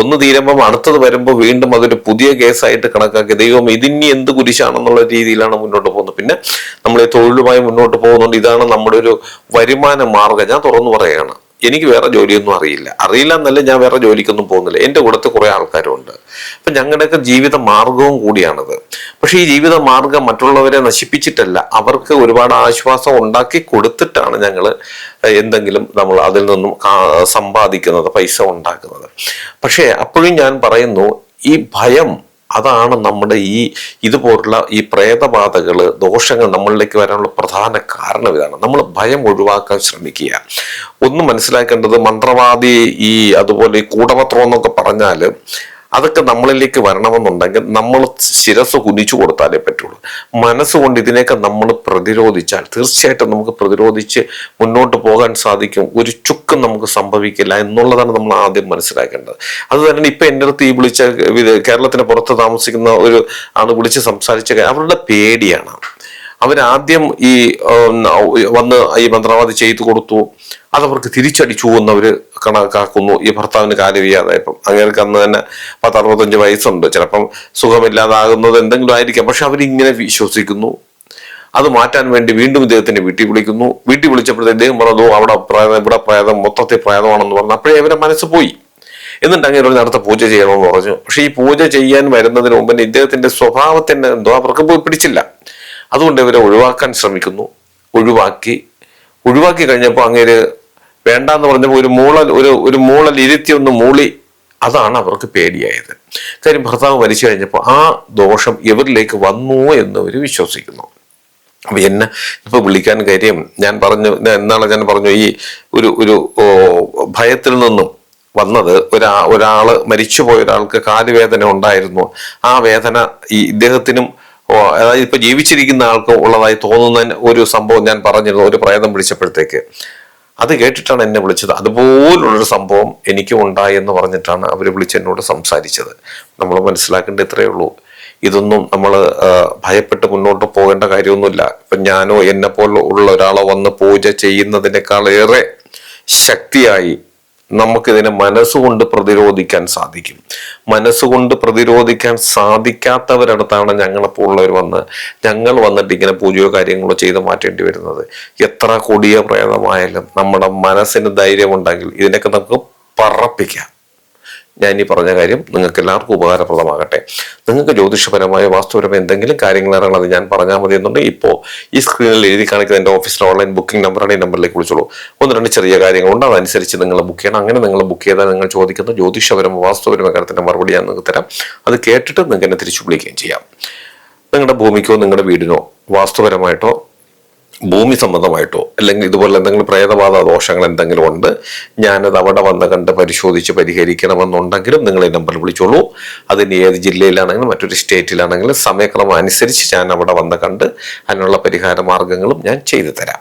ഒന്ന് തീരുമ്പം അടുത്തത് വരുമ്പോൾ വീണ്ടും അതൊരു പുതിയ കേസായിട്ട് കണക്കാക്കി ദൈവം ഇതിനി എന്ത് കുരിശാണെന്നുള്ള രീതിയിലാണ് മുന്നോട്ട് പോകുന്നത്. പിന്നെ നമ്മൾ ഈ തൊഴിലുമായി മുന്നോട്ട് പോകുന്നുണ്ട്. ഇതാണ് നമ്മുടെ ഒരു വരുമാന മാർഗം. ഞാൻ തുറന്നു പറയുകയാണ്. എനിക്ക് വേറെ ജോലിയൊന്നും അറിയില്ല. അറിയില്ല എന്നല്ല ഞാൻ വേറെ ജോലിക്കൊന്നും പോകുന്നില്ല. എന്റെ കൂടത്ത് കുറെ ആൾക്കാരുണ്ട്. അപ്പൊ ഞങ്ങളുടെയൊക്കെ ജീവിത മാർഗവും കൂടിയാണത്. പക്ഷെ ഈ ജീവിത മാർഗം മറ്റുള്ളവരെ നശിപ്പിച്ചിട്ടല്ല അവർക്ക് ഒരുപാട് ആശ്വാസം ഉണ്ടാക്കി കൊടുത്തിട്ടാണ് ഞങ്ങൾ എന്തെങ്കിലും നമ്മൾ അതിൽ നിന്നും സമ്പാദിക്കുന്നത് പൈസ ഉണ്ടാക്കുന്നത്. പക്ഷേ അപ്പോഴും ഞാൻ പറയുന്നു ഈ ഭയം അതാണ് നമ്മുടെ ഈ ഇതുപോലുള്ള ഈ പ്രേതബാധകൾ ദോഷങ്ങൾ നമ്മളിലേക്ക് വരാനുള്ള പ്രധാന കാരണം ഇതാണ്. നമ്മൾ ഭയം ഒഴിവാക്കാൻ ശ്രമിക്കുക. ഒന്ന് മനസ്സിലാക്കേണ്ടത് മന്ത്രവാദി ഈ അതുപോലെ ഈ കൂടപത്രം എന്നൊക്കെ പറഞ്ഞാൽ അതൊക്കെ നമ്മളിലേക്ക് വരണമെന്നുണ്ടെങ്കിൽ നമ്മൾ ശിരസ് കുനിച്ചു കൊടുത്താലേ പറ്റുള്ളൂ. മനസ്സുകൊണ്ട് ഇതിനെയൊക്കെ നമ്മൾ പ്രതിരോധിച്ചാൽ തീർച്ചയായിട്ടും നമുക്ക് പ്രതിരോധിച്ച് മുന്നോട്ട് പോകാൻ സാധിക്കും. ഒരു ചുക്കും നമുക്ക് സംഭവിക്കില്ല എന്നുള്ളതാണ് നമ്മൾ ആദ്യം മനസ്സിലാക്കേണ്ടത്. അത് തന്നെ ഇപ്പൊ എന്റെ അടുത്ത് ഈ വിളിച്ച കേരളത്തിന് പുറത്ത് താമസിക്കുന്ന ഒരു ആണ് വിളിച്ച് സംസാരിച്ച അവരുടെ പേടിയാണ്. അവരാദ്യം ഈ വന്ന് ഈ മന്ത്രവാദി ചെയ്തു കൊടുത്തു. അതവർക്ക് തിരിച്ചടിച്ചു എന്നവര് കണക്കാക്കുന്നു. ഈ ഭർത്താവിന് കാൽ വയ്യാതായപ്പം അങ്ങനെ അന്ന് തന്നെ പത്ത് അറുപത്തഞ്ച് വയസ്സുണ്ട്. ചിലപ്പം സുഖമില്ലാതാകുന്നത് എന്തെങ്കിലും ആയിരിക്കാം. പക്ഷെ അവരിങ്ങനെ വിശ്വസിക്കുന്നു. അത് മാറ്റാൻ വേണ്ടി വീണ്ടും ഇദ്ദേഹത്തിന്റെ വീട്ടിൽ വിളിക്കുന്നു. വീട്ടിൽ വിളിച്ചപ്പോഴത്തെ ഇദ്ദേഹം പറഞ്ഞു അവിടെ പ്രേതം ഇവിടെ പ്രേതം മൊത്തത്തിൽ പ്രേതമാണെന്ന് പറഞ്ഞു. അപ്പോഴേ അവരെ മനസ്സ് പോയി. എന്നിട്ട് അങ്ങനെ ഒരു അടുത്ത പൂജ ചെയ്യണമെന്ന് പറഞ്ഞു. പക്ഷെ ഈ പൂജ ചെയ്യാൻ വരുന്നതിന് മുമ്പ് ഇദ്ദേഹത്തിന്റെ സ്വഭാവത്തിന്റെ എന്തോ അവർക്ക് പിടിച്ചില്ല. അതുകൊണ്ട് ഇവരെ ഒഴിവാക്കാൻ ശ്രമിക്കുന്നു. ഒഴിവാക്കി. ഒഴിവാക്കി കഴിഞ്ഞപ്പോൾ അങ്ങേര് വേണ്ടാന്ന് പറഞ്ഞപ്പോൾ ഒരു മൂളൽ ഒരു ഒരു മൂളൽ ഇരുത്തി ഒന്ന് മൂളി. അതാണ് അവർക്ക് പേടിയായത്. കാര്യം ഭർത്താവ് മരിച്ചു കഴിഞ്ഞപ്പോൾ ആ ദോഷം ഇവരിലേക്ക് വന്നു എന്ന് അവർ വിശ്വസിക്കുന്നു. അപ്പൊ എന്നെ ഇപ്പൊ വിളിക്കാൻ കാര്യം ഞാൻ പറഞ്ഞു എന്നാണ് ഞാൻ പറഞ്ഞു ഈ ഒരു ഒരു ഭയത്തിൽ നിന്നും വന്നത് ഒരാ ഒരാൾ മരിച്ചുപോയ ഒരാൾക്ക് കാലുവേദന ഉണ്ടായിരുന്നു. ആ വേദന ഈ ഇദ്ദേഹത്തിനും അതായത് ഇപ്പൊ ജീവിച്ചിരിക്കുന്ന ആൾക്ക് ഉള്ളതായി തോന്നുന്ന ഒരു സംഭവം ഞാൻ പറഞ്ഞിരുന്നു ഒരു പ്രേതം വിളിച്ചപ്പോഴത്തേക്ക് അത് കേട്ടിട്ടാണ് എന്നെ വിളിച്ചത്. അതുപോലുള്ളൊരു സംഭവം എനിക്കും ഉണ്ടായി എന്ന് പറഞ്ഞിട്ടാണ് അവർ വിളിച്ച് എന്നോട് സംസാരിച്ചത്. നമ്മൾ മനസ്സിലാക്കേണ്ട ഇത്രയേ ഉള്ളൂ. ഇതൊന്നും നമ്മൾ ഭയപ്പെട്ട് മുന്നോട്ട് പോകേണ്ട കാര്യമൊന്നുമില്ല. ഇപ്പം ഞാനോ എന്നെ പോലെ ഉള്ള ഒരാളോ വന്ന് പൂജ ചെയ്യുന്നതിനേക്കാൾ ഏറെ ശക്തിയായി നമുക്കിതിനെ മനസ്സുകൊണ്ട് പ്രതിരോധിക്കാൻ സാധിക്കും. മനസ്സുകൊണ്ട് പ്രതിരോധിക്കാൻ സാധിക്കാത്തവരടുത്താണ് ഞങ്ങളെപ്പോലുള്ളവർ വന്ന് ഞങ്ങൾ വന്നിട്ട് ഇങ്ങനെ പൂജയോ കാര്യങ്ങളോ ചെയ്ത് മാറ്റേണ്ടി വരുന്നത്. എത്ര കൊടിയ പ്രേതമായാലും നമ്മുടെ മനസ്സിന് ധൈര്യമുണ്ടെങ്കിൽ ഇതിനൊക്കെ നമുക്ക് പറപ്പിക്കാം. ഞാൻ ഈ പറഞ്ഞ കാര്യം നിങ്ങൾക്ക് എല്ലാവർക്കും ഉപകാരപ്രദമാകട്ടെ. നിങ്ങൾക്ക് ജ്യോതിഷപരമായ വാസ്തുപരമായ എന്തെങ്കിലും കാര്യങ്ങൾ അറിയണം അത് ഞാൻ പറഞ്ഞാൽ മതി എന്നുണ്ടെങ്കിൽ ഇപ്പോൾ ഈ സ്ക്രീനിൽ എഴുതി കാണിക്കുന്ന എന്റെ ഓഫീസിലെ ഓൺലൈൻ ബുക്കിംഗ് നമ്പറാണ് ഈ നമ്പറിലേക്ക് വിളിച്ചോളൂ. ഒന്ന് രണ്ട് ചെറിയ കാര്യങ്ങളുണ്ട്. അതനുസരിച്ച് നിങ്ങൾ ബുക്ക് ചെയ്യണം. അങ്ങനെ നിങ്ങൾ ബുക്ക് ചെയ്താൽ നിങ്ങൾ ചോദിക്കുന്ന ജ്യോതിഷപരമ വാസ്തുപരമ കാര്യത്തിന്റെ മറുപടി ഞാൻ നിങ്ങൾക്ക് തരാം. അത് കേട്ടിട്ട് നിങ്ങൾക്ക് എന്നെ തിരിച്ചു വിളിക്കുകയും ചെയ്യാം. നിങ്ങളുടെ ഭൂമിക്കോ നിങ്ങളുടെ വീടിനോ വാസ്തുപരമായിട്ടോ ഭൂമി സംബന്ധമായിട്ടോ അല്ലെങ്കിൽ ഇതുപോലെ എന്തെങ്കിലും പ്രേതബാധ ദോഷങ്ങൾ എന്തെങ്കിലും ഉണ്ട് ഞാനത് അവിടെ വന്ന് കണ്ട് പരിശോധിച്ച് പരിഹരിക്കണമെന്നുണ്ടെങ്കിലും നിങ്ങൾ ഈ നമ്പറിൽ വിളിച്ചോളൂ. അതിന് ഏത് ജില്ലയിലാണെങ്കിലും മറ്റൊരു സ്റ്റേറ്റിലാണെങ്കിലും സമയക്രമം അനുസരിച്ച് ഞാൻ അവിടെ വന്ന് കണ്ട് അതിനുള്ള പരിഹാര മാർഗങ്ങളും ഞാൻ ചെയ്തു തരാം.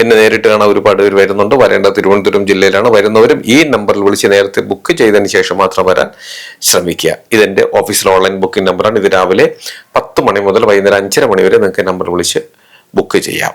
എന്നെ നേരിട്ട് കാണാൻ ഒരുപാട് പേര് വരുന്നുണ്ട്. വരേണ്ട തിരുവനന്തപുരം ജില്ലയിലാണ് വരുന്നവരും ഈ നമ്പറിൽ വിളിച്ച് നേരത്തെ ബുക്ക് ചെയ്തതിന് ശേഷം മാത്രം വരാൻ ശ്രമിക്കുക. ഇതെന്റെ ഓഫീസിലെ ഓൺലൈൻ ബുക്കിംഗ് നമ്പറാണ്. ഇത് രാവിലെ പത്ത് മണി മുതൽ വൈകുന്നേരം അഞ്ചര മണി വരെ നിങ്ങൾക്ക് നമ്പർ വിളിച്ച് ബുക്ക് ചെയ്യാം.